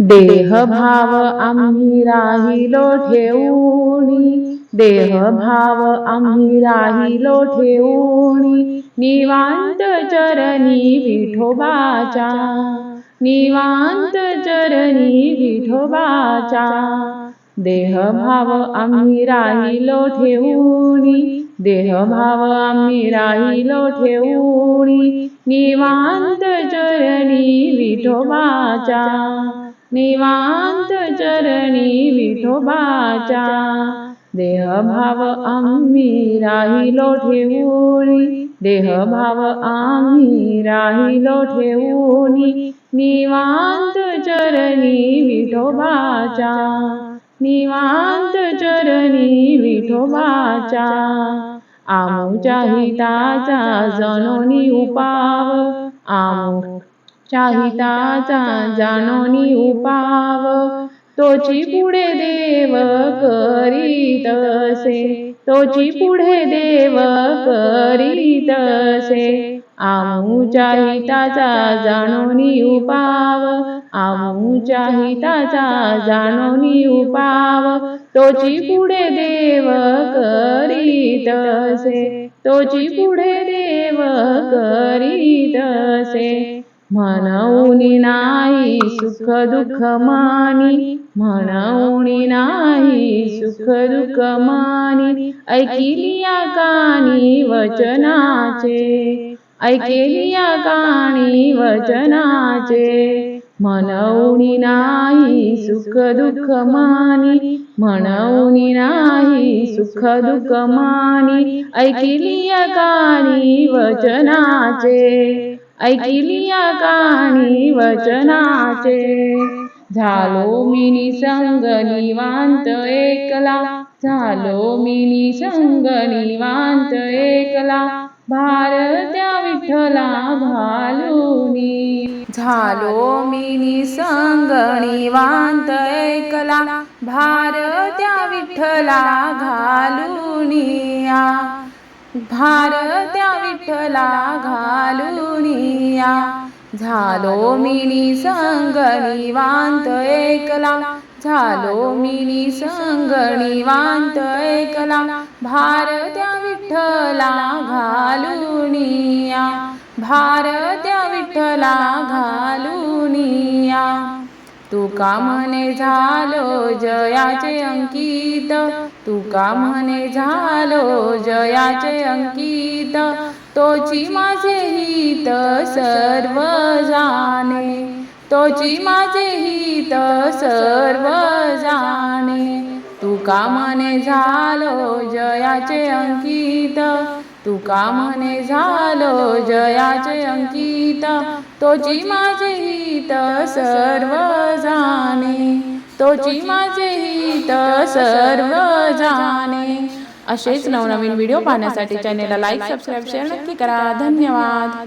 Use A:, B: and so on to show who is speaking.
A: देह भाव आम्ही राहिलो ठेवणी. देह भाव आम्ही राहिलो ठेवणी. निवांत चरणी विठोबाच्या. निवांत चरणी विठोबाच्या. देह भाव आम्ही राहिलो ठेवणी. देह भाव आम्ही राहिलो ठेवणी. निवांत चरणी विठोबाच्या. निवांत चरणी विठोबाच्या देह भाव आम्ही राहिलो ठेवूनी देह भाव आम्ही राहिलो ठेवूनी निवांत चरणी विठोबाच्या निवांत चरणी विठोबाच्या आमच्या हिताचा जनोनी उपाव आम हिताचा जानोनी उपाव तोची पुढे देव करीतसे तोची पुढे देव करीतसे आमुच्या हिताचा जाणोनी उपाव. आमुच्या हिताचा जाणोनी उपाव. तोची पुढे देव करीतसे तोची पुढे देव करीतसे म्हणून नाही सुख दुःख मानी म्हणून नाही सुख दुःख मानी. ऐकिलिया कानी वचनाचे ऐकिलिया कानी वचनाचे. म्हणून नाही सुख दुःख मानी म्हणून नाही सुख दुःख मानी. ऐकिलिया कानी वचनाचे ऐकिलिया कानी वचनाचे. झालो मी निसंग निवांत एकला. झालो मी निसंग निवांत एकला. भारत्या विठ्ठला घालूनी. झालो मी निसंग निवांत एकला. भारत्या विठ्ठला घालूनिया भारत्या विठ्ठला घालुनिया झालो मिनी निसंग निवांत एकला. झालो मिनी निसंग निवांत एकला. भारत्या विठ्ठला घालुनिया भारत्या विठ्ठला घालुनिया तुका म्हणे झालो जयाचे अंकित? तुका म्हणे झालो जयाचे अंकित? तोची माझे हित सर्व जाणे. तोची माझे हित सर्व जाणे. तुका म्हणे झालो जयाचे अंकित? तुका म्हणे झालो जयाचे अंकित? तोची माझे हित सर्व जाणे. तोची माझे हित सर्व जाणे. असेच नवनवीन व्हिडिओ पाहण्यासाठी चॅनेलला लाईक सबस्क्राईब शेअर नक्की करा. धन्यवाद.